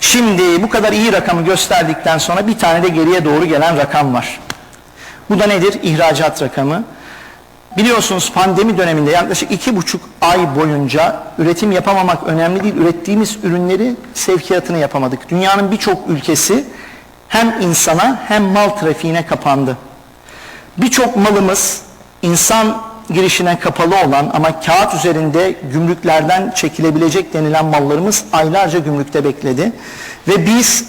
Şimdi bu kadar iyi rakamı gösterdikten sonra bir tane de geriye doğru gelen rakam var. Bu da nedir? İhracat rakamı. Biliyorsunuz pandemi döneminde yaklaşık iki buçuk ay boyunca üretim yapamamak önemli değil. Ürettiğimiz ürünleri sevkiyatını yapamadık. Dünyanın birçok ülkesi hem insana hem mal trafiğine kapandı. Birçok malımız insan girişine kapalı olan ama kağıt üzerinde gümrüklerden çekilebilecek denilen mallarımız aylarca gümrükte bekledi. Ve biz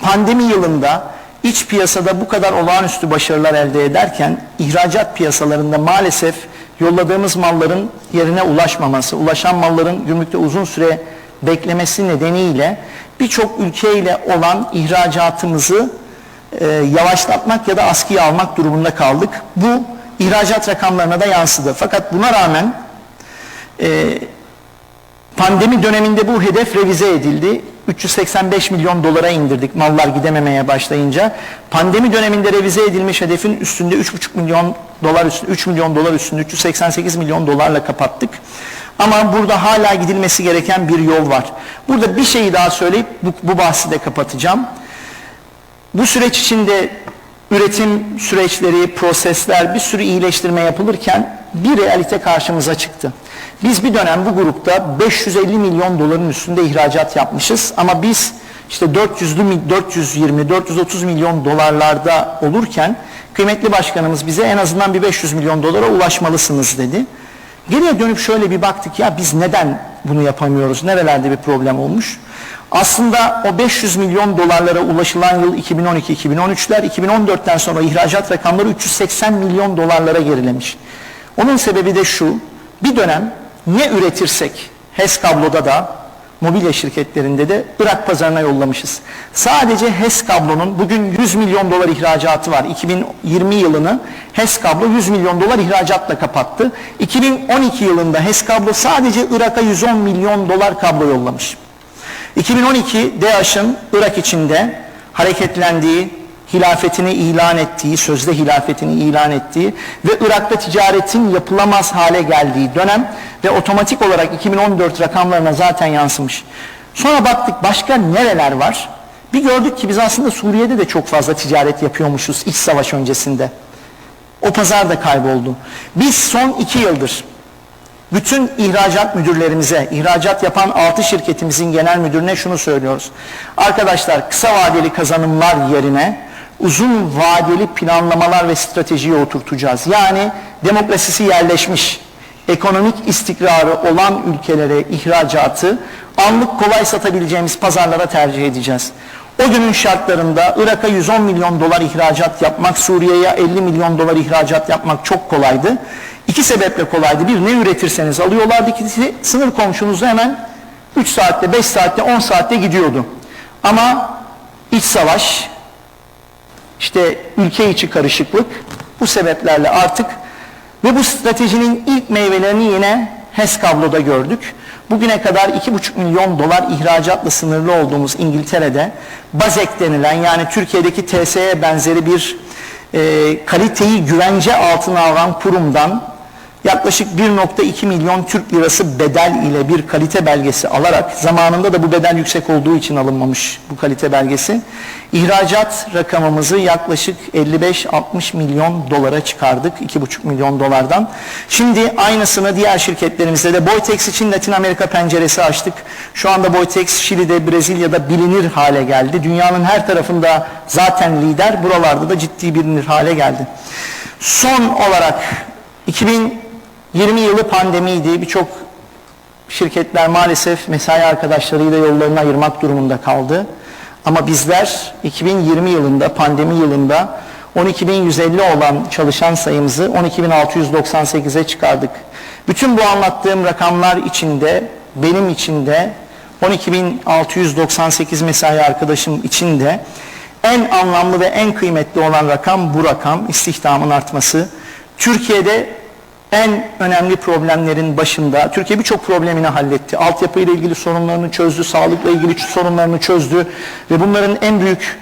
pandemi yılında iç piyasada bu kadar olağanüstü başarılar elde ederken ihracat piyasalarında maalesef yolladığımız malların yerine ulaşmaması, ulaşan malların gümrükte uzun süre beklemesi nedeniyle birçok ülkeyle olan ihracatımızı e, yavaşlatmak ya da askıya almak durumunda kaldık. Bu ihracat rakamlarına da yansıdı. Fakat buna rağmen e, pandemi döneminde bu hedef revize edildi. 385 milyon dolara indirdik mallar gidememeye başlayınca. Pandemi döneminde revize edilmiş hedefin üstünde 3,5 milyon dolar üstünde 3 milyon dolar üstünde 388 milyon dolarla kapattık. Ama burada hala gidilmesi gereken bir yol var. Burada bir şeyi daha söyleyip bu, bu bahsi de kapatacağım. Bu süreç içinde üretim süreçleri, prosesler, bir sürü iyileştirme yapılırken bir realite karşımıza çıktı. Biz bir dönem bu grupta 550 milyon doların üstünde ihracat yapmışız ama biz işte 400'lü mi- 420 430 milyon dolarlarda olurken kıymetli başkanımız bize en azından bir 500 milyon dolara ulaşmalısınız dedi. Geriye dönüp şöyle bir baktık ya biz neden bunu yapamıyoruz? Nerelerde bir problem olmuş? Aslında o 500 milyon dolarlara ulaşılan yıl 2012-2013'ler, 2014'ten sonra ihracat rakamları 380 milyon dolarlara gerilemiş. Onun sebebi de şu, bir dönem ne üretirsek HES kabloda da mobilya şirketlerinde de Irak pazarına yollamışız. Sadece HES kablonun bugün 100 milyon dolar ihracatı var. 2020 yılını HES kablo 100 milyon dolar ihracatla kapattı. 2012 yılında HES kablo sadece Irak'a 110 milyon dolar kablo yollamış. 2012 DAEŞ'ın Irak içinde hareketlendiği, hilafetini ilan ettiği, sözde hilafetini ilan ettiği ve Irak'ta ticaretin yapılamaz hale geldiği dönem ve otomatik olarak 2014 rakamlarına zaten yansımış. Sonra baktık başka nereler var? Bir gördük ki biz aslında Suriye'de de çok fazla ticaret yapıyormuşuz iç savaş öncesinde. O pazar da kayboldu. Biz son iki yıldır bütün ihracat müdürlerimize, ihracat yapan 6 şirketimizin genel müdürüne şunu söylüyoruz. Arkadaşlar kısa vadeli kazanımlar yerine uzun vadeli planlamalar ve stratejiyi oturtacağız. Yani demokrasisi yerleşmiş, ekonomik istikrarı olan ülkelere ihracatı anlık kolay satabileceğimiz pazarlara tercih edeceğiz. O günün şartlarında Irak'a 110 milyon dolar ihracat yapmak, Suriye'ye 50 milyon dolar ihracat yapmak çok kolaydı. İki sebeple kolaydı. Bir ne üretirseniz alıyorlardı. İkincisi sınır komşunuzda hemen 3 saatte, 5 saatte, 10 saatte gidiyordu. Ama iç savaş, işte ülke içi karışıklık bu sebeplerle artık ve bu stratejinin ilk meyvelerini yine HES kabloda gördük. Bugüne kadar 2,5 milyon dolar ihracatla sınırlı olduğumuz İngiltere'de BAZEK denilen yani Türkiye'deki TSE benzeri bir e, kaliteyi güvence altına alan kurumdan yaklaşık 1.2 milyon Türk lirası bedel ile bir kalite belgesi alarak zamanında da bu bedel yüksek olduğu için alınmamış bu kalite belgesi ihracat rakamımızı yaklaşık 55-60 milyon dolara çıkardık 2,5 milyon dolardan. Şimdi aynısını diğer şirketlerimizde de Boytex için Latin Amerika penceresi açtık. Şu anda Boytex Şili'de Brezilya'da bilinir hale geldi. Dünyanın her tarafında zaten lider buralarda da ciddi bilinir hale geldi. Son olarak 2020 yılı pandemiydi. Birçok şirketler maalesef mesai arkadaşlarıyla yollarını ayırmak durumunda kaldı. Ama bizler 2020 yılında, pandemi yılında 12.150 olan çalışan sayımızı 12.698'e çıkardık. Bütün bu anlattığım rakamlar içinde, benim içinde 12.698 mesai arkadaşım içinde en anlamlı ve en kıymetli olan rakam bu rakam, istihdamın artması. Türkiye'de en önemli problemlerin başında Türkiye birçok problemini halletti. Altyapıyla ilgili sorunlarını çözdü, sağlıkla ilgili sorunlarını çözdü ve bunların en büyük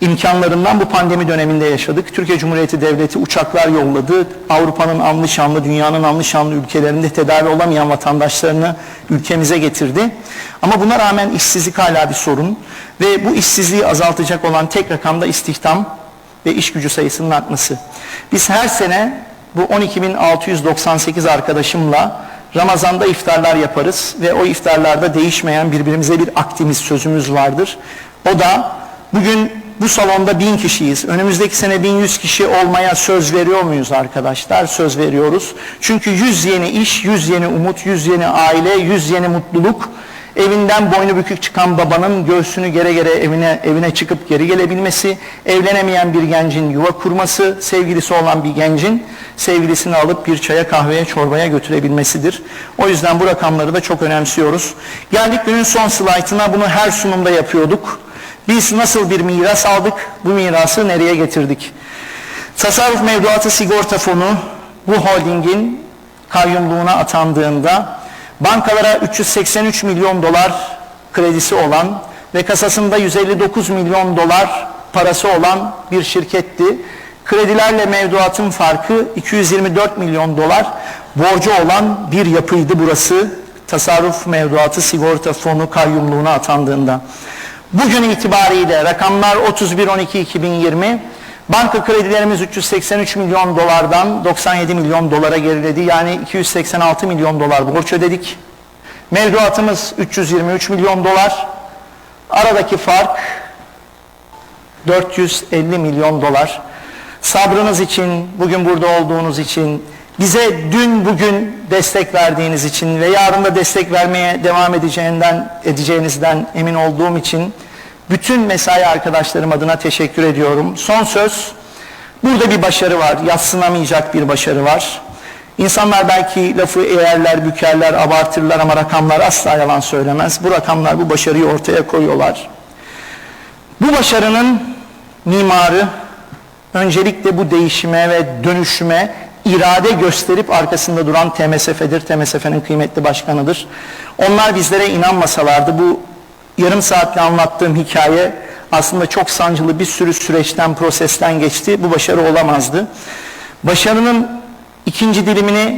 imkanlarından bu pandemi döneminde yaşadık. Türkiye Cumhuriyeti Devleti uçaklar yolladı. Avrupa'nın anlı şanlı, dünyanın anlı şanlı ülkelerinde tedavi olamayan vatandaşlarını ülkemize getirdi. Ama buna rağmen işsizlik hala bir sorun ve bu işsizliği azaltacak olan tek rakam da istihdam ve iş gücü sayısının artması. Biz her sene bu 12.698 arkadaşımla Ramazan'da iftarlar yaparız ve o iftarlarda değişmeyen birbirimize bir aktimiz sözümüz vardır. O da bugün bu salonda bin kişiyiz. Önümüzdeki sene 1100 kişi olmaya söz veriyor muyuz arkadaşlar? Söz veriyoruz. Çünkü 100 yeni iş, 100 yeni umut, 100 yeni aile, 100 yeni mutluluk evinden boynu bükük çıkan babanın göğsünü gere gere evine evine çıkıp geri gelebilmesi, evlenemeyen bir gencin yuva kurması, sevgilisi olan bir gencin sevgilisini alıp bir çaya kahveye çorbaya götürebilmesidir. O yüzden bu rakamları da çok önemsiyoruz. Geldik günün son slaytına bunu her sunumda yapıyorduk. Biz nasıl bir miras aldık, bu mirası nereye getirdik? Tasarruf Mevduatı Sigorta Fonu bu holdingin kayyumluğuna atandığında bankalara 383 milyon dolar kredisi olan ve kasasında 159 milyon dolar parası olan bir şirketti. Kredilerle mevduatın farkı 224 milyon dolar borcu olan bir yapıydı burası. Tasarruf Mevduatı Sigorta Fonu kayyumluğuna atandığında. Bugün itibariyle rakamlar 31-12-2020 banka kredilerimiz 383 milyon dolardan 97 milyon dolara geriledi. Yani 286 milyon dolar borç ödedik. Mevduatımız 323 milyon dolar. Aradaki fark 450 milyon dolar. Sabrınız için, bugün burada olduğunuz için, bize dün bugün destek verdiğiniz için ve yarın da destek vermeye devam edeceğinden, edeceğinizden emin olduğum için bütün mesai arkadaşlarım adına teşekkür ediyorum. Son söz, burada bir başarı var, yatsınamayacak bir başarı var. İnsanlar belki lafı eğerler, bükerler, abartırlar ama rakamlar asla yalan söylemez. Bu rakamlar bu başarıyı ortaya koyuyorlar. Bu başarının mimarı öncelikle bu değişime ve dönüşüme irade gösterip arkasında duran TMSF'dir. TMSF'nin kıymetli başkanıdır. Onlar bizlere inanmasalardı bu yarım saatle anlattığım hikaye aslında çok sancılı bir sürü süreçten, prosesten geçti. Bu başarı olamazdı. Başarının ikinci dilimini